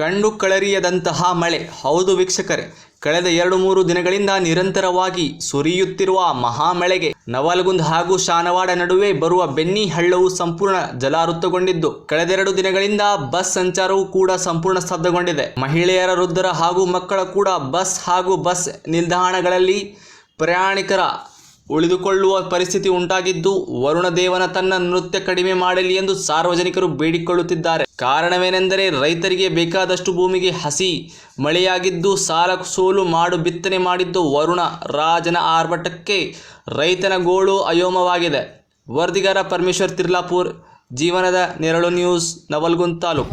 ಕಂಡು ಕಳರಿಯದಂತಹ ಮಳೆ. ಹೌದು ವೀಕ್ಷಕರೇ, ಕಳೆದ ಎರಡು ಮೂರು ದಿನಗಳಿಂದ ನಿರಂತರವಾಗಿ ಸುರಿಯುತ್ತಿರುವ ಮಹಾಮಳೆಗೆ ನವಲಗುಂದ್ ಹಾಗೂ ಶಾನವಾಡ ನಡುವೆ ಬರುವ ಬೆನ್ನಿ ಹಳ್ಳವು ಸಂಪೂರ್ಣ ಜಲಾವೃತಗೊಂಡಿದ್ದು ಕಳೆದೆರಡು ದಿನಗಳಿಂದ ಬಸ್ ಸಂಚಾರವೂ ಕೂಡ ಸಂಪೂರ್ಣ ಸ್ತಬ್ಧಗೊಂಡಿದೆ. ಮಹಿಳೆಯರ, ವೃದ್ಧರ ಹಾಗೂ ಮಕ್ಕಳ ಕೂಡ ಬಸ್ ಹಾಗೂ ಬಸ್ ನಿಲ್ದಾಣಗಳಲ್ಲಿ ಪ್ರಯಾಣಿಕರ ಉಳಿದುಕೊಳ್ಳುವ ಪರಿಸ್ಥಿತಿ ಉಂಟಾಗಿದ್ದು ವರುಣ ದೇವನ ತನ್ನ ನೃತ್ಯ ಕಡಿಮೆ ಮಾಡಲಿ ಎಂದು ಸಾರ್ವಜನಿಕರು ಬೇಡಿಕೊಳ್ಳುತ್ತಿದ್ದಾರೆ. ಕಾರಣವೇನೆಂದರೆ ರೈತರಿಗೆ ಬೇಕಾದಷ್ಟು ಭೂಮಿಗೆ ಹಸಿ, ಮಳೆಯಾಗಿದ್ದು ಸಾಲ ಸೋಲು ಮಾಡು ಬಿತ್ತನೆ ಮಾಡಿದ್ದು ವರುಣ. ರಾಜನ ಆರ್ಭಟಕ್ಕೆ ರೈತನ ಗೋಳು ಅಯೋಮವಾಗಿದೆ. ವರದಿಗಾರ ಪರಮೇಶ್ವರ್ ತಿರ್ಲಾಪುರ್, ಜೀವನದ ನೆರಳು ನ್ಯೂಸ್, ನವಲ್ಗುಂದ್ ತಾಲೂಕು.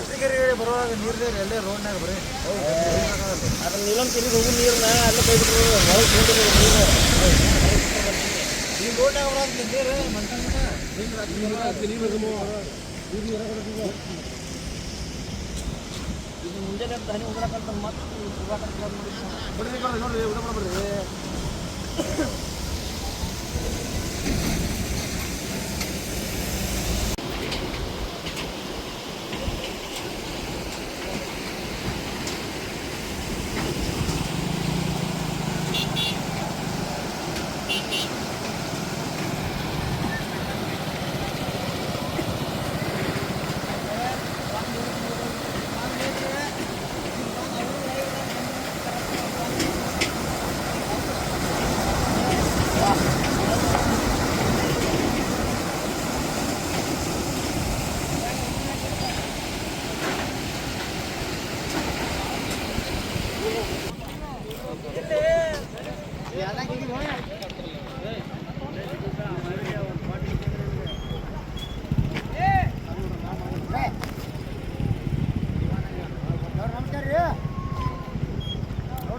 ನೋಡ್ರಿ ಬರುವಾಗ ನೀರು ಎಲ್ಲೇ ರೋಡ್ನಾಗ ಬರೀ. ಅದನ್ನ ತಿರುಗಿ ಹೋಗಿ ನೀರನ್ನ ಅಲ್ಲೇ ಹೊರಗೆ ನೀರು. ಈ ರೋಡ್ನಾಗ ಬರೋದು ನೀರು ಇದು ಮುಂಜಾನೆ ಹನಿ ಉಗ್ರಕಂತ ಮತ್ತೆ ಬಿಡ್ರಿ ನೋಡ್ರಿ ಊಟ